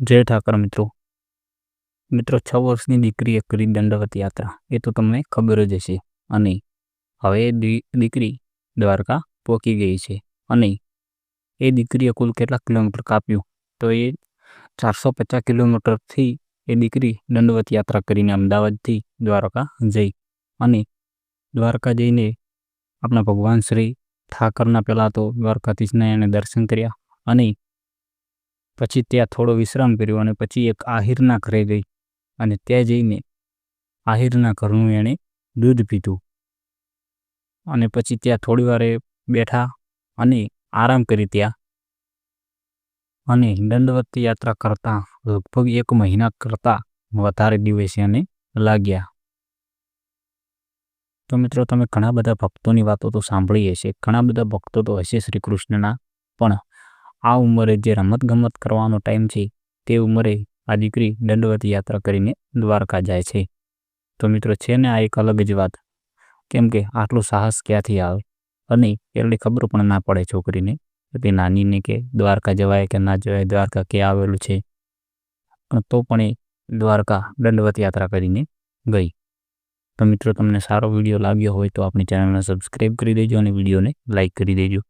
જય ઠાકર મિત્રો. મિત્રો, છ વર્ષની દીકરીએ કરી દંડવત યાત્રા. એ તો તમને ખબર જ હશે. અને હવે દીકરી દ્વારકા પહોંચી ગઈ છે. અને એ દીકરીએ કુલ કેટલા કિલોમીટર કાપ્યું? તો એ ચારસો પચાસ કિલોમીટરથી એ દીકરી દંડવત યાત્રા કરીને અમદાવાદથી દ્વારકા જઈ. અને દ્વારકા જઈને આપણા ભગવાન શ્રી ઠાકરના પહેલાં તો દ્વારકાધીશના એને દર્શન કર્યા. અને પછી ત્યાં થોડો વિશ્રામ કર્યો અને પછી એક આહિરના ઘરે ગઈ અને ત્યાં જઈને આહિરના ઘરનું એણે દૂધ પીધું. અને પછી ત્યાં થોડી વારે બેઠા અને આરામ કરી ત્યાં અને દંડવત યાત્રા કરતાં લગભગ એક મહિના કરતાં વધારે દિવસે અને લાગ્યા. તો મિત્રો, તમે ઘણા બધા ભક્તોની વાતો તો સાંભળી હશે. ઘણા બધા ભક્તો તો હશે શ્રી કૃષ્ણના, પણ આ ઉંમરે જે રમતગમત કરવાનો ટાઈમ છે, તે ઉંમરે આ દીકરી દંડવત યાત્રા કરીને દ્વારકા જાય છે. તો મિત્રો, છે ને આ એક અલગ જ વાત. કેમ કે આટલું સાહસ ક્યાંથી આવે? અને એટલી ખબર પણ ના પડે છોકરીને તે નાનીને કે દ્વારકા જવાય કે ના જવાય, દ્વારકા ક્યાં આવેલું છે. તો પણ એ દ્વારકા દંડવત યાત્રા કરીને ગઈ. તો મિત્રો, તમને સારો વીડિયો લાગ્યો હોય તો આપણી ચેનલને સબસ્ક્રાઈબ કરી દેજો અને વિડીયોને લાઇક કરી દેજો.